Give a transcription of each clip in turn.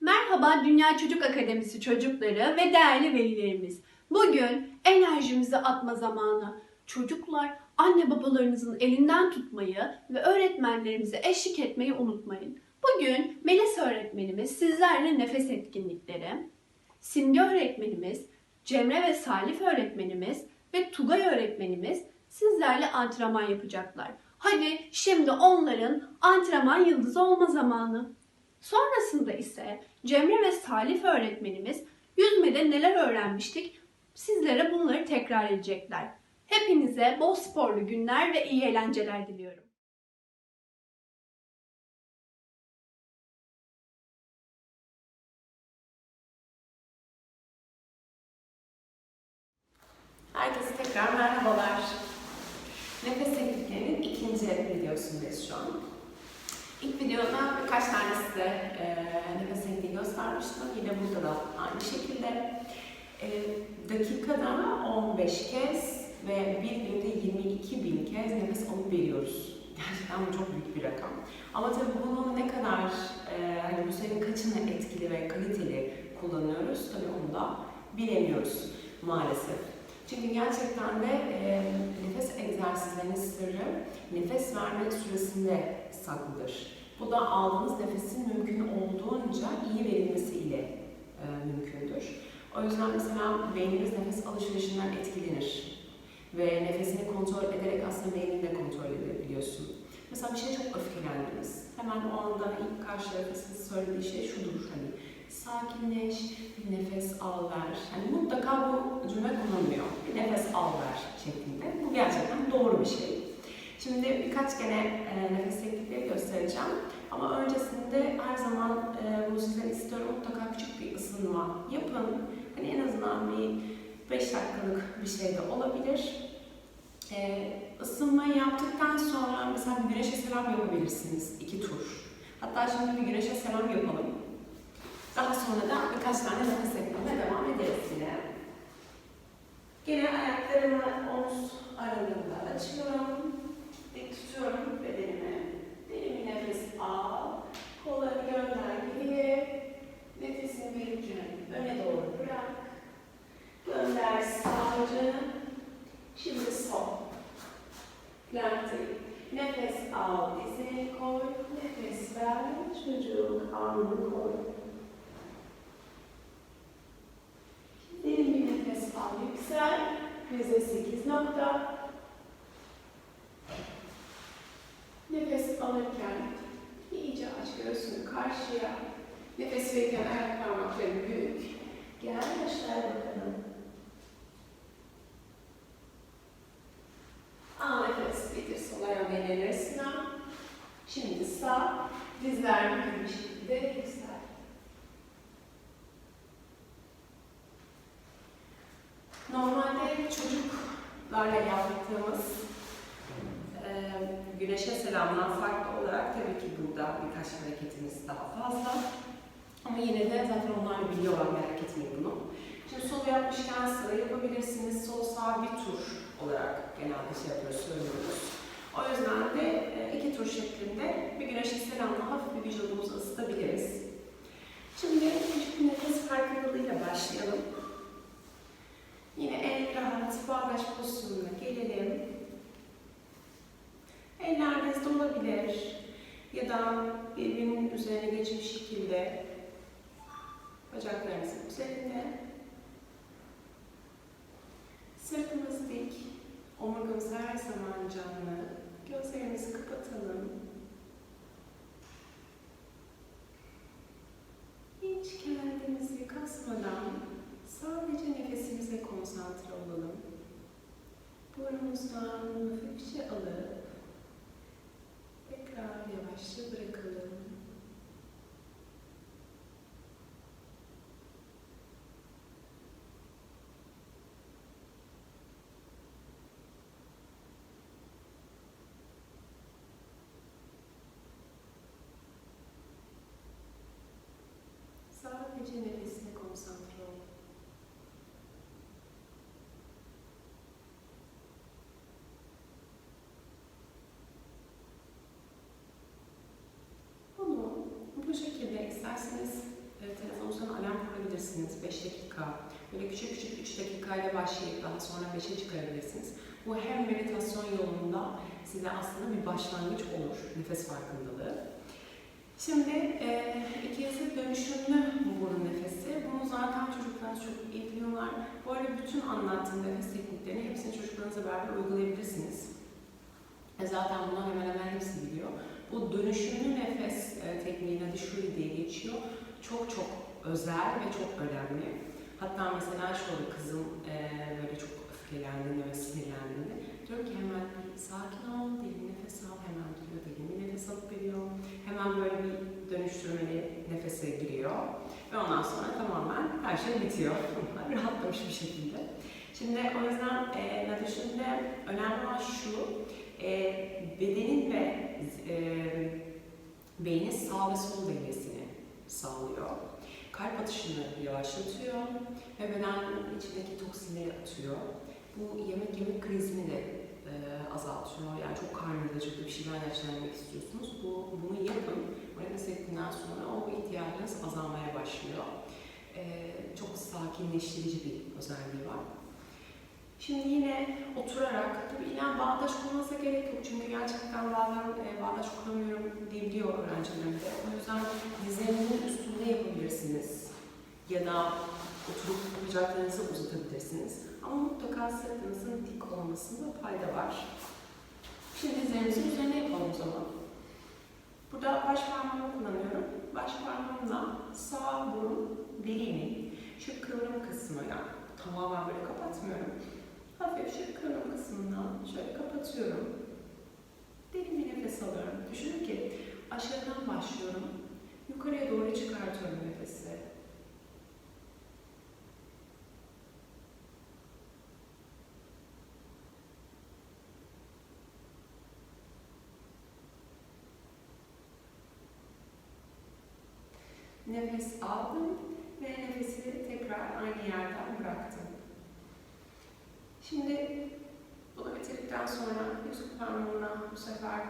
Merhaba Dünya Çocuk Akademisi çocukları ve değerli velilerimiz. Bugün enerjimizi atma zamanı. Çocuklar anne babalarınızın elinden tutmayı ve öğretmenlerimize eşlik etmeyi unutmayın. Bugün Melis öğretmenimiz sizlerle nefes etkinlikleri, Simge öğretmenimiz, Cemre ve Salif öğretmenimiz ve Tugay öğretmenimiz sizlerle antrenman yapacaklar. Hadi şimdi onların antrenman yıldızı olma zamanı. Sonrasında ise Cemre ve Salif öğretmenimiz yüzmede neler öğrenmiştik sizlere bunları tekrar edecekler. Hepinize bol sporlu günler ve iyi eğlenceler diliyorum. Herkese tekrar merhabalar. Nefes tekniklerinin ikinci videosundayız şu an. İlk videoda birkaç tane size e, nefes tekniği göstermiştim. Yine burada da aynı şekilde. E, dakikada 15 kez ve bir günde 22 bin kez nefes alıp veriyoruz. Gerçekten bu çok büyük bir rakam. Ama tabii bunun ne kadar, e, hani bu sayının kaçını etkili ve kaliteli kullanıyoruz tabii onu da bilemiyoruz maalesef. Çünkü gerçekten de e, nefes egzersizlerinin sırrı nefes verme süresinde saklıdır. Bu da aldığınız nefesin mümkün olduğunca iyi verilmesi ile e, mümkündür. O yüzden mesela beynimiz nefes alışverişinden etkilenir. Ve nefesini kontrol ederek aslında beynini de kontrol edebiliyorsun. Mesela bir şey çok öfkelendiniz. Hemen o anda ilk karşı tarafın söylediği şey şudur hani sakinleş, bir nefes al ver. Yani mutlaka bu cümle kullanılıyor. Bir nefes al ver şeklinde. Bu gerçekten doğru bir şey. Şimdi birkaç gene e, nefes teknikleri göstereceğim. Ama öncesinde her zaman e, bunu sizden istiyorum. Mutlaka küçük bir ısınma yapın. Hani en azından bir 5 dakikalık bir şey de olabilir. E, ısınmayı yaptıktan sonra mesela bir güneşe selam yapabilirsiniz. iki tur. Hatta şimdi bir güneşe selam yapalım. Daha sonra da birkaç tane nefes tekniğine devam ederiz yine. Yine ayaklarımı omuz aralığında açıyorum. Dik tutuyorum bedenimi. Derin bir nefes al. Kolları gönder geriye. Nefesini verirken öne doğru bırak. Gönder sağ. Şimdi sol. Planktayım. Nefes al, dizini koy. Nefes ver, çocuğun alnını koy. Derin bir nefes al, yüksel. Yüzde sekiz nokta. Nefes alırken iyice aç göğsünü karşıya. Nefes verirken ayak parmakları büyük. Gel aşağıya bakalım. Al nefes bitir sol ayağın elleri arasına. Şimdi sağ, dizler bükük bir şekilde yüksel. Normalde çocuklarla yaptığımız e, güneşe selamdan farklı olarak tabii ki burada birkaç hareketimiz daha fazla. Ama yine de zaten onlar biliyorlar merak etmeyin bunu. Şimdi sol yapmışken sıra yapabilirsiniz. Sol sağ bir tur olarak genelde şey yapıyoruz, söylüyoruz. O yüzden de e, iki tur şeklinde bir güneşe selamla hafif bir vücudumuzu ısıtabiliriz. Şimdi küçük bir nefes farkındalığıyla başlayalım. Olabilir ya da birbirinin üzerine geçmiş şekilde bacaklarınızın üzerinde. Sırtımız dik, omurgamız her zaman canlı. Gözlerimizi kapatalım. Hiç kendimizi kasmadan sadece nefesimize konsantre olalım. Burnumuzdan hafifçe alıp yavaşça bırakalım. Sadece nefesine konsantre ol. Yapabilirsiniz. 5 dakika. Böyle küçük küçük 3 dakikayla başlayıp daha sonra 5'e çıkarabilirsiniz. Bu hem meditasyon yolunda size aslında bir başlangıç olur. Nefes farkındalığı. Şimdi e, ikisi dönüşümlü burun nefesi. Bunu zaten çocuklarınız çok iyi biliyorlar. Bu arada bütün anlattığım nefes tekniklerini hepsini çocuklarınızla beraber uygulayabilirsiniz. E zaten bunu hemen hemen hepsi biliyor. Bu dönüşümlü nefes e, tekniğine de Shuri diye geçiyor. Çok çok özel ve çok önemli. Hatta mesela şöyle kızım e, böyle çok öfkelendiğinde ve sinirlendiğinde diyor ki hemen sakin ol, derin nefes al, hemen diyor, derin nefes alıp veriyor. Hemen böyle bir dönüştürmeli nefese giriyor. Ve ondan sonra tamamen her şey bitiyor. Rahatlamış bir şekilde. Şimdi o yüzden e, Nadişim'de önemli olan şu, e, bedenin ve e, beynin sağ ve sol dengesini sağlıyor. Kalp atışını yavaşlatıyor ve bedenin içindeki toksinleri atıyor. Bu yemek yemek krizini de e, azaltıyor. Yani çok karnınızda acıklı bir şeyler yaşlanmak istiyorsunuz. Bu, bunu yapın. Nefes ettikten sonra o ihtiyacınız azalmaya başlıyor. E, çok sakinleştirici bir özelliği var. Şimdi yine oturarak, tabii illa bağdaş kurmanıza gerek yok çünkü gerçekten bazen e, bağdaş kuramıyorum diyebiliyor öğrencilerim de. O yüzden dizlerinizin üstünde yapabilirsiniz ya da oturup bacaklarınızı uzatabilirsiniz. Ama mutlaka sırtınızın dik olmasında fayda var. Şimdi dizlerinizin üzerine yapalım o zaman. Burada baş parmağımı kullanıyorum. Baş parmağımla sağ burun deliğinin şu kıvrım kısmına tamamen böyle kapatmıyorum. Hafif şu kıvrım kısmından şöyle kapatıyorum. Derin bir nefes alıyorum. Düşünün ki aşağıdan başlıyorum. Yukarıya doğru çıkartıyorum nefesi. Nefes aldım ve nefesi tekrar aynı yerden bıraktım. Şimdi bunu bitirdikten sonra yüz parmağımla bu sefer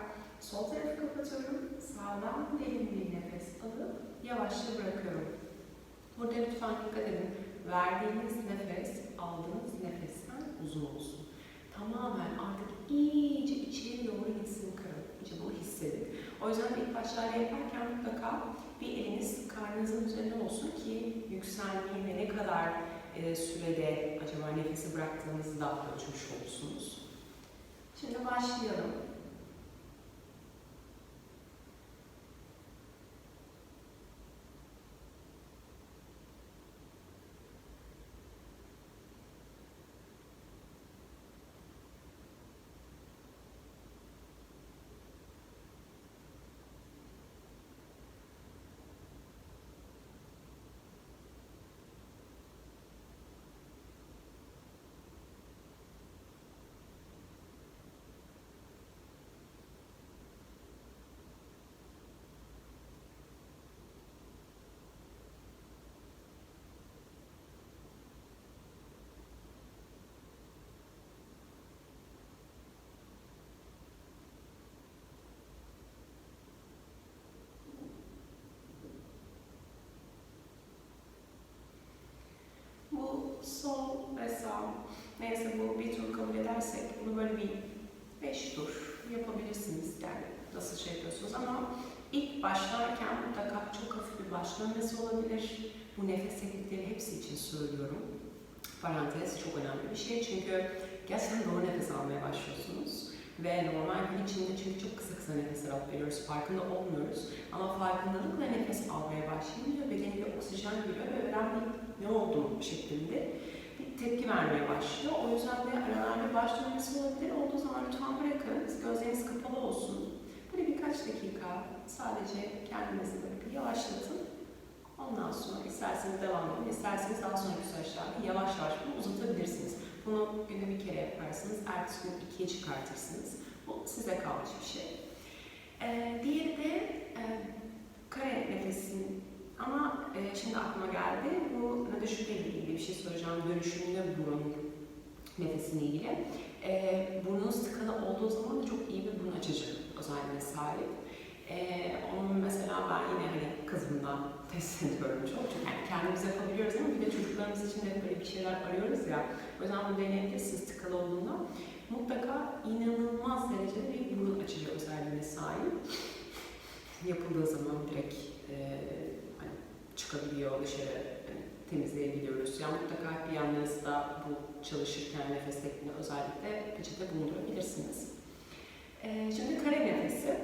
sol tarafı kapatıyorum. Sağdan derin bir nefes alıp yavaşça bırakıyorum. Burada lütfen dikkat edin. Verdiğiniz nefes aldığınız nefesten uzun olsun. Tamamen artık iyice içeri doğru gitsin karın. İyice bunu hissedin. O yüzden ilk başlarda yaparken mutlaka bir eliniz karnınızın üzerinde olsun ki yükselmeyi ve ne kadar e, sürede acaba nefesi bıraktığınızı da ölçmüş olursunuz. Şimdi başlayalım. Bu sol ve sağ. Neyse bu bir tur kabul edersek bunu böyle bir beş tur yapabilirsiniz. Yani nasıl şey yapıyorsunuz ama ilk başlarken mutlaka çok hafif bir baş olabilir. Bu nefes teknikleri hepsi için söylüyorum. Parantez çok önemli bir şey çünkü gerçekten doğru nefes almaya başlıyorsunuz. Ve normal gün içinde çünkü çok kısa kısa nefesler alıp veriyoruz. Farkında olmuyoruz. Ama farkındalıkla nefes almaya başlayınca bedene bir oksijen giriyor ve bir ne oldu şeklinde bir tepki vermeye başlıyor. O yüzden de aralarda baş olabilir. Olduğu zaman lütfen bırakın. Gözleriniz kapalı olsun. Böyle birkaç dakika sadece kendinizi böyle yavaşlatın. Ondan sonra isterseniz devam edin, isterseniz daha sonraki süreçlerde yavaş yavaş bunu uzatabilirsiniz. Bunu günde bir kere yaparsınız, ertesi gün ikiye çıkartırsınız. Bu size kalmış bir şey. Ee, diğeri de e, kare nefesin ama e, şimdi aklıma geldi. Bu Nadüşü'yle ilgili bir şey söyleyeceğim. Dönüşümlü burun nefesiyle ilgili. E, burnunuz tıkalı olduğu zaman da çok iyi bir burun açıcı özelliğine sahip. E, onun mesela ben yine hani kızımdan test ediyorum çok. Çünkü yani kendimiz yapabiliyoruz ama bir de çocuklarımız için de böyle bir şeyler arıyoruz ya. O yüzden bu deneyebilirsiniz tıkalı olduğunda. Mutlaka inanılmaz derecede bir burun açıcı özelliğine sahip. Yapıldığı zaman direkt e, hani çıkabiliyor dışarı hani temizleyebiliyoruz. Yani mutlaka bir yanınızda bu çalışırken nefes tekniğini özellikle peçete bulundurabilirsiniz. E, şimdi kare nefesi.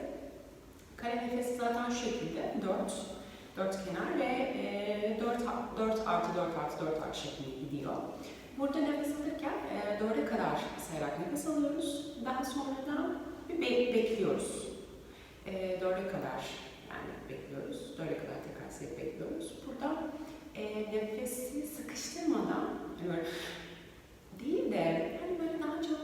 Kare nefesi zaten şu şekilde 4 dört kenar ve e, 4, 4 artı 4 artı 4 artı şeklinde gidiyor. Burada nefes alırken e, 4'e kadar sayarak nefes alıyoruz. Daha sonra da bir be- bekliyoruz. E, 4'e kadar yani bekliyoruz. 4'e kadar tekrar sayıp bekliyoruz. Burada e, nefesi sıkıştırmadan hani böyle değil de hani böyle daha çok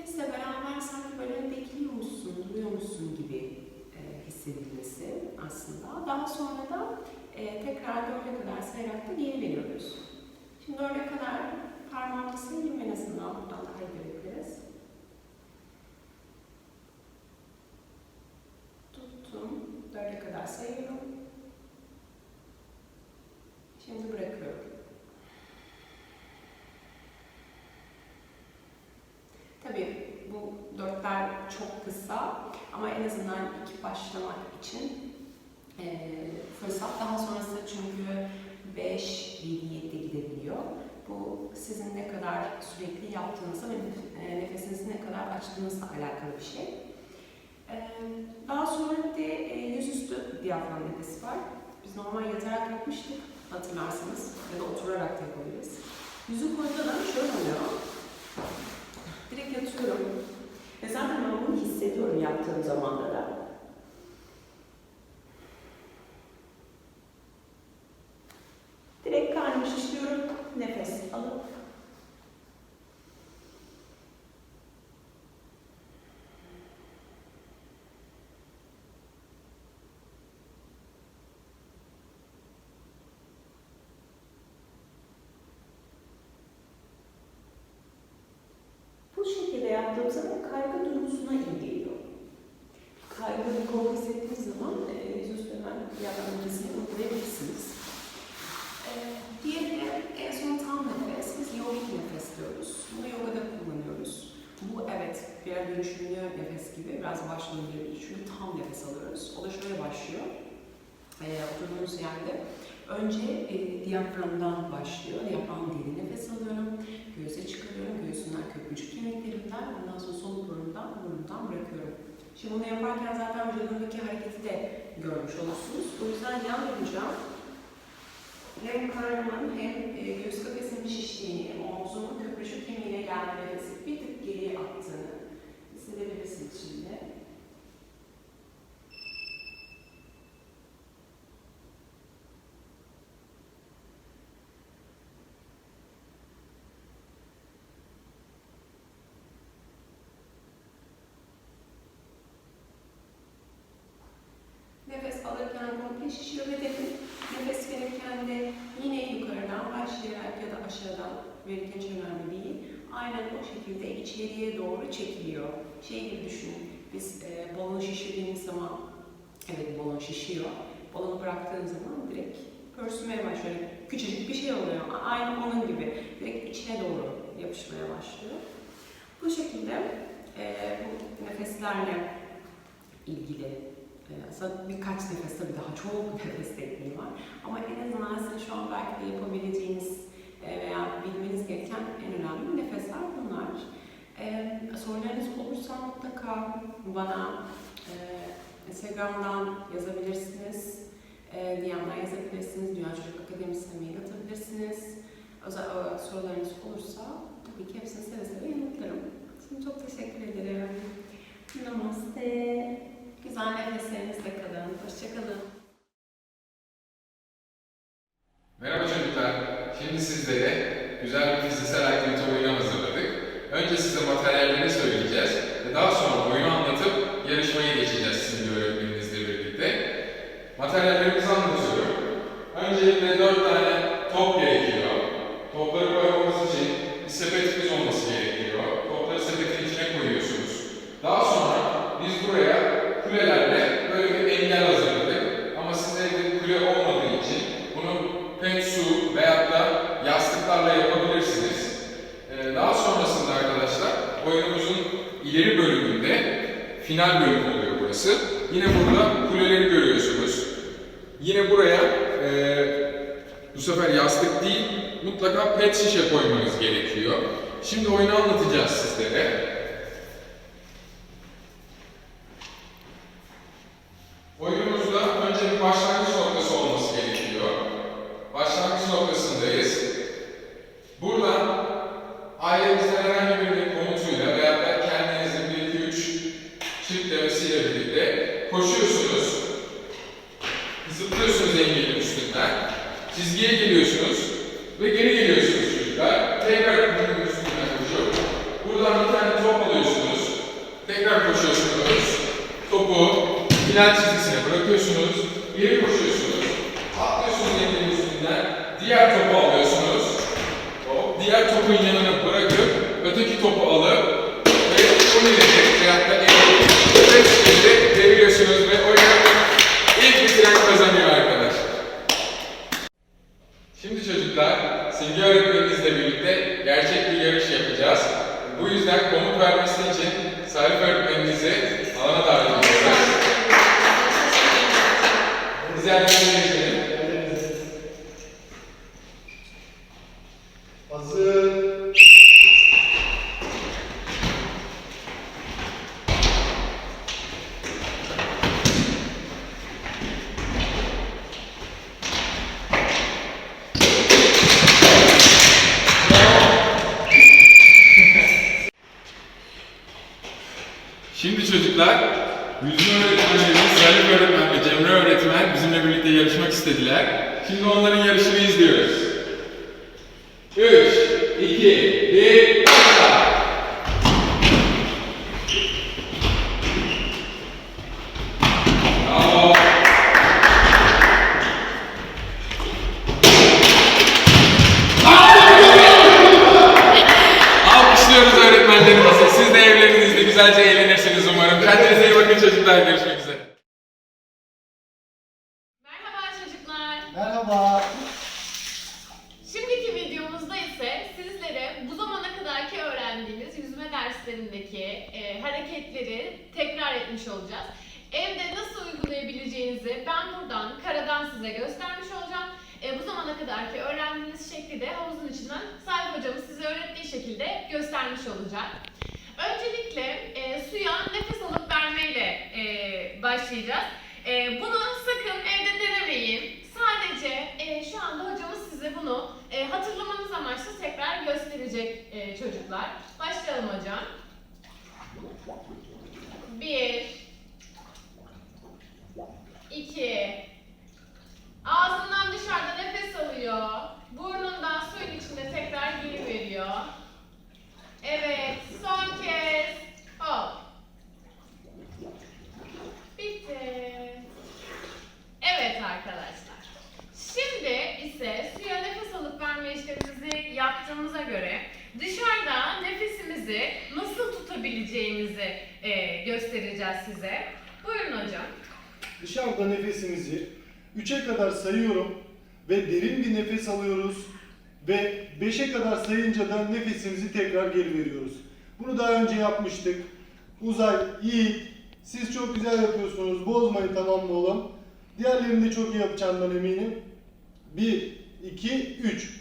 nefesle beraber sanki böyle bekliyormuşsun, duruyormuşsun gibi e, hissedilmesi aslında. Daha sonra da e, tekrar dörde kadar sayarak da geri veriyoruz. Şimdi dörde kadar parmağımı sayayım en azından buradan daha iyi görebiliriz. Tuttum. Dörde kadar sayıyorum. Şimdi bırakıyorum. Tabii bu dörtler çok kısa ama en azından ilk başlamak için eee, fırsat. Daha sonrası çünkü 5, 7, 7 de gidebiliyor. Bu sizin ne kadar sürekli yaptığınızla ve e, nefesinizi ne kadar açtığınızla alakalı bir şey. Eee, Daha sonra bir de e, yüzüstü diyafram nefesi var. Biz normal yatarak yapmıştık hatırlarsanız ya da oturarak da yapabiliriz. Yüzü koyduğunda da şöyle oluyor. Direkt yatıyorum. Ve zaten ben bunu hissediyorum yaptığım zamanda da. Direkt karnımı şişliyorum. Nefes alıp Bu yaptığım zaman kaygı duygusuna iyi geliyor. Kaygı korku hissettiğiniz zaman e, yüzüstü hemen nefesini uygulayabilirsiniz. E, diğeri de en son tam nefes. Biz yogik nefes diyoruz. Bunu yogada kullanıyoruz. Bu evet birer dönüşümlü nefes gibi biraz başlanabilir. Çünkü tam nefes alıyoruz. O da şöyle başlıyor. E, oturduğunuz yerde önce e, diyaframdan başlıyor. Diyafram derin nefes alıyorum. Göğüse çıkarıyorum. Göğsümden köprücük kemiklerimden. Ondan sonra soluk burundan, burnumdan bırakıyorum. Şimdi bunu yaparken zaten vücudumdaki hareketi de görmüş olursunuz. O yüzden yan duracağım. Hem karnımın hem e, göğüs kafesimin şiştiğini, omzumun köprücük kemiğine gelme bir tık geriye attığını hissedebilirsiniz şimdi. Nefes alırken komple şişiyor ve dedim. Nefes verirken de yine yukarıdan başlayarak ya da verirken hiç önemli değil. Aynen o şekilde içeriye doğru çekiliyor. Şey gibi düşünün. Biz e, balonu şişirdiğimiz zaman evet balon şişiyor. Balonu bıraktığım zaman direkt pörsümeye başlıyor. Küçücük bir şey oluyor. Aynı onun gibi. Direkt içine doğru yapışmaya başlıyor. Bu şekilde e, bu nefeslerle ilgili ee, Aslında birkaç nefes tabii daha çok nefes tekniği var. Ama en azından sizin şu an belki de yapabileceğiniz e, veya bilmeniz gereken en önemli nefesler bunlar. Ee, sorularınız olursa mutlaka bana e, Instagram'dan yazabilirsiniz. E, DM'den yazabilirsiniz. Dünya Çocuk Akademisi'ne mail atabilirsiniz. Özel e, sorularınız olursa tabii ki hepsini seve seve yanıtlarım. Şimdi çok teşekkür ederim. Namaste. Güzel nefeslerinizle kalın. Hoşçakalın. Merhaba çocuklar. Şimdi sizlere güzel bir fiziksel aktivite oyunu hazırladık. Önce size materyalleri söyleyeceğiz ve daha sonra oyunu anlatıp yarışmaya geçeceğiz sizin öğretmeninizle birlikte. Materyallerimizi anlatıyorum. Öncelikle dört tane top gerekiyor. Topları koymamız için bir sepetimiz olması gerekiyor. Topları sepetin içine koyuyorsunuz. Daha sonra biz buraya kulelerle böyle bir engel hazırladık. Ama siz evde ileri bölümünde final bölüm oluyor burası. Yine burada kuleleri görüyorsunuz. Yine buraya eee, bu sefer yastık değil, mutlaka pet şişe koymanız gerekiyor. Şimdi oyunu anlatacağız sizlere. Oyunumuzda önce bir başlangıç noktası olması gerekiyor. Başlangıç noktasındayız. Burada ailenizden herhangi birinin komutuyla veya da kendinizin 1 2 3 çift demesiyle birlikte koşuyorsunuz. Zıplıyorsunuz engelin üstünden. Çizgiye geliyorsunuz ve geri geliyorsunuz çocuklar. Tekrar engelin üstünden koşup buradan bir tane top alıyorsunuz. Tekrar koşuyorsunuz. Topu final çizgisine bırakıyorsunuz. Geri koşuyorsunuz. Atlıyorsunuz engelin üstünden. Diğer topu alıyorsunuz. Hop, Diğer topun yanına bırakıp öteki topu alıp ve onu ileri veyahut da eğilip ve şekilde deviriyorsunuz ve oyunu ilk bitiren kazanıyor arkadaşlar. Şimdi çocuklar, Simge öğretmeninizle birlikte gerçek bir yarış yapacağız. Bu yüzden komut vermesi için Salih öğretmeninizi alana davet ediyoruz. Biz yerlerine geçelim. Hazır. Şimdi çocuklar, yüzme öğretmenlerimiz Salih öğretmen ve Cemre öğretmen bizimle birlikte yarışmak istediler. Şimdi onların yarışını izliyoruz. 3, 2, 1, başla! Bravo! Alkışlıyoruz öğretmenlerimizi. Siz de evlerinizde güzelce eğlenirsiniz umarım. Kendinize iyi bakın çocuklar. Görüşmek üzere. Merhaba çocuklar. Merhaba. Şimdiki videomuzda ise sizlere bu zamana kadarki öğrendiğiniz yüzme derslerindeki e, hareketleri tekrar etmiş olacağız. Evde nasıl uygulayabileceğinizi ben buradan karadan size göstermiş olacağım. E, bu zamana kadarki öğrendiğiniz şekli de havuzun içinden Salih hocamız size öğrettiği şekilde göstermiş olacak. Öncelikle e, suya nefes alıp vermeyle e, başlayacağız. E, bunu sakın evde denemeyin. Sadece e, şu anda hocamız size bunu e, hatırlamanız amaçlı tekrar gösterecek e, çocuklar. Başlayalım hocam. Bir, iki, ağzından dışarıda nefes alıyor, burnundan suyun içinde tekrar geri veriyor. Evet, son kez. Hop. Bitti. Evet arkadaşlar. Şimdi ise suya nefes alıp verme işlemimizi yaptığımıza göre dışarıda nefesimizi nasıl tutabileceğimizi e, göstereceğiz size. Buyurun hocam. Dışarıda nefesimizi 3'e kadar sayıyorum ve derin bir nefes alıyoruz ve 5'e kadar sayınca da nefesimizi tekrar geri veriyoruz. Bunu daha önce yapmıştık. Uzay, Yiğit, siz çok güzel yapıyorsunuz. Bozmayın tamam mı oğlum? Diğerlerini de çok iyi yapacağından eminim. 1, 2, 3.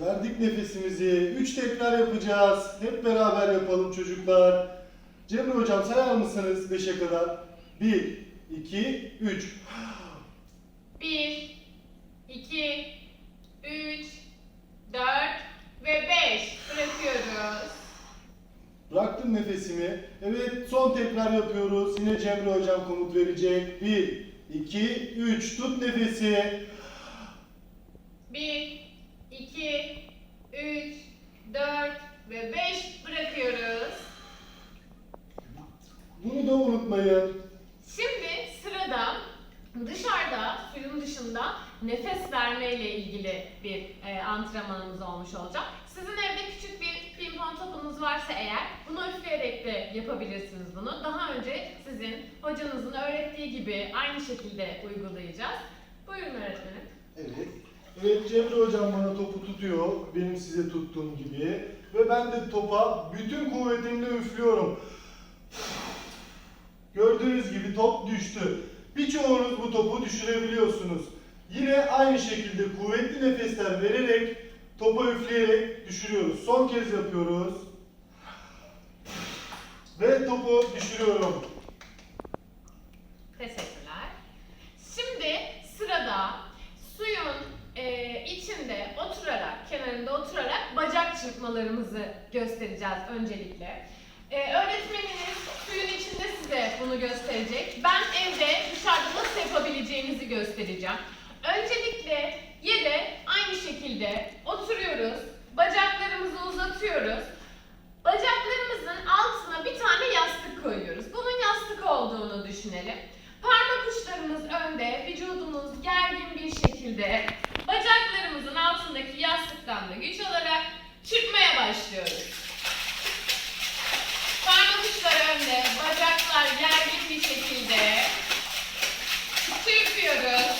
Verdik nefesimizi. 3 tekrar yapacağız. Hep beraber yapalım çocuklar. Cemre hocam sayar mısınız 5'e kadar? 1, 2, 3. 1, 2, 3, 4 ve 5 bırakıyoruz. Bıraktım nefesimi. Evet son tekrar yapıyoruz. Yine Cemre hocam komut verecek. 1, 2, 3. Tut nefesi. 1, 2, 3, 4 ve 5 bırakıyoruz. Bunu da unutmayın. Şimdi sırada dışarıda, suyun dışında nefes verme ile ilgili bir e, antrenmanımız olmuş olacak. Sizin evde küçük bir pimpon topunuz varsa eğer bunu üfleyerek de yapabilirsiniz bunu. Daha önce sizin hocanızın öğrettiği gibi aynı şekilde uygulayacağız. Buyurun öğretmenim. Evet. Evet Cemre hocam bana topu tutuyor. Benim size tuttuğum gibi. Ve ben de topa bütün kuvvetimle üflüyorum. Gördüğünüz gibi top düştü. Birçoğunuz bu topu düşürebiliyorsunuz. Yine aynı şekilde kuvvetli nefesler vererek topa üfleyerek düşürüyoruz. Son kez yapıyoruz. Ve topu düşürüyorum. Teşekkürler. Şimdi sırada suyun e, içinde oturarak, kenarında oturarak bacak çırpmalarımızı göstereceğiz öncelikle. E, öğretmeniniz suyun içinde size bunu gösterecek. Ben evde dışarıda nasıl yapabileceğinizi göstereceğim. Öncelikle yere aynı şekilde oturuyoruz. Bacaklarımızı uzatıyoruz. Bacaklarımızın altına bir tane yastık koyuyoruz. Bunun yastık olduğunu düşünelim. Parmak uçlarımız önde, vücudumuz gergin bir şekilde bacaklarımızın altındaki yastıktan da güç alarak çırpmaya başlıyoruz. Parmak uçları önde, bacaklar gergin bir şekilde çırpıyoruz.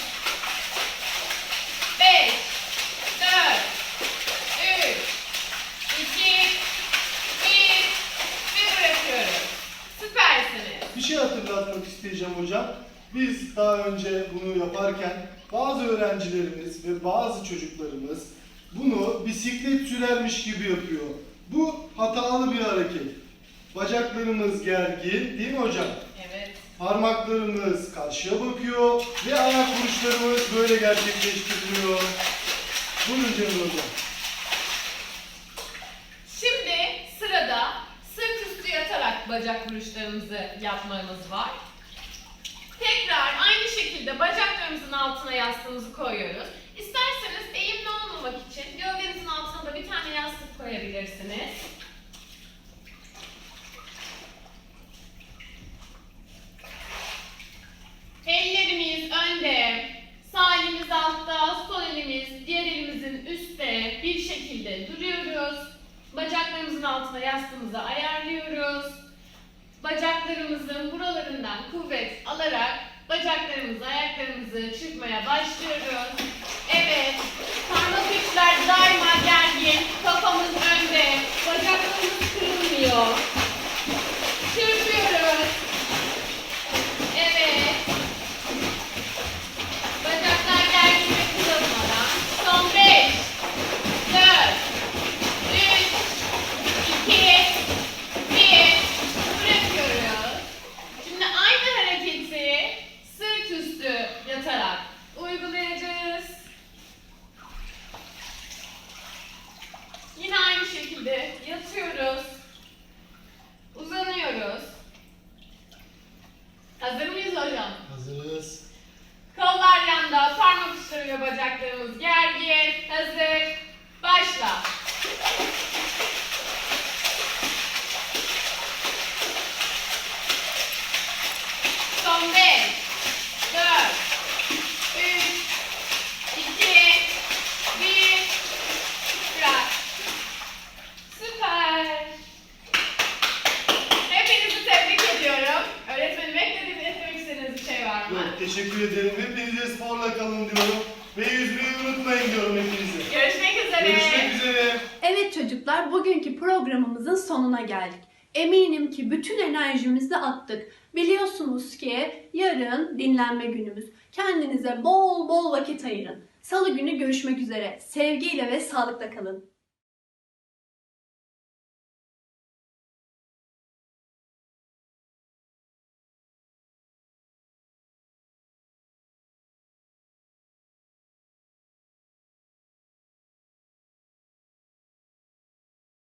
5, 4, 3, 2, 1 ve bırakıyoruz. Süpersiniz. Bir şey hatırlatmak isteyeceğim hocam. Biz daha önce bunu yaparken bazı öğrencilerimiz ve bazı çocuklarımız bunu bisiklet sürermiş gibi yapıyor. Bu hatalı bir hareket. Bacaklarımız gergin değil mi hocam? Evet. Parmaklarımız karşıya bakıyor ve ayak vuruşlarımız böyle gerçekleştiriliyor. Buyurun Cemil hocam. Şimdi sırada sırt üstü yatarak bacak vuruşlarımızı yapmamız var. Tekrar aynı şekilde bacaklarımızın altına yastığımızı koyuyoruz. İsterseniz eğimli olmamak için gövdenizin altına da bir tane yastık koyabilirsiniz. Ellerimiz önde, sağ elimiz altta, sol elimiz diğer elimizin üstte bir şekilde duruyoruz. Bacaklarımızın altına yastığımızı ayarlıyoruz. Bacaklarımızın buralarından kuvvet alarak bacaklarımızı, ayaklarımızı çırpmaya başlıyoruz. Evet, parmak uçlar daima gergin, kafamız önde, bacaklarımız kırılmıyor. Çırpıyoruz. Evet. Bacaklar gergin ve kırılmadan. Son 5, 4, 3, 2, 1. Bırakıyoruz. Şimdi aynı hareketi sırt üstü yatarak uygulayacağız. Yine aynı şekilde yatıyoruz. Uzanıyoruz. Hazır mıyız hocam? Hazırız. Kollar yanda, parmak uçları ve bacaklarımız gergin. Hazır. Başla. Son 5, 4, 3, 2, 1. Bırak. Süper. Hepinizi tebrik ediyorum. Öğretmenim eklediğiniz, etmek istediğiniz bir şey var mı? Yok, teşekkür ederim. Hepinize sporla kalın diyorum. Ve yüzmeyi unutmayın diyorum hepinize. Görüşmek üzere. Görüşmek üzere. Evet çocuklar bugünkü programımızın sonuna geldik. Eminim ki bütün enerjimizi attık. Biliyorsunuz ki yarın dinlenme günümüz. Kendinize bol bol vakit ayırın. Salı günü görüşmek üzere. Sevgiyle ve sağlıkla kalın.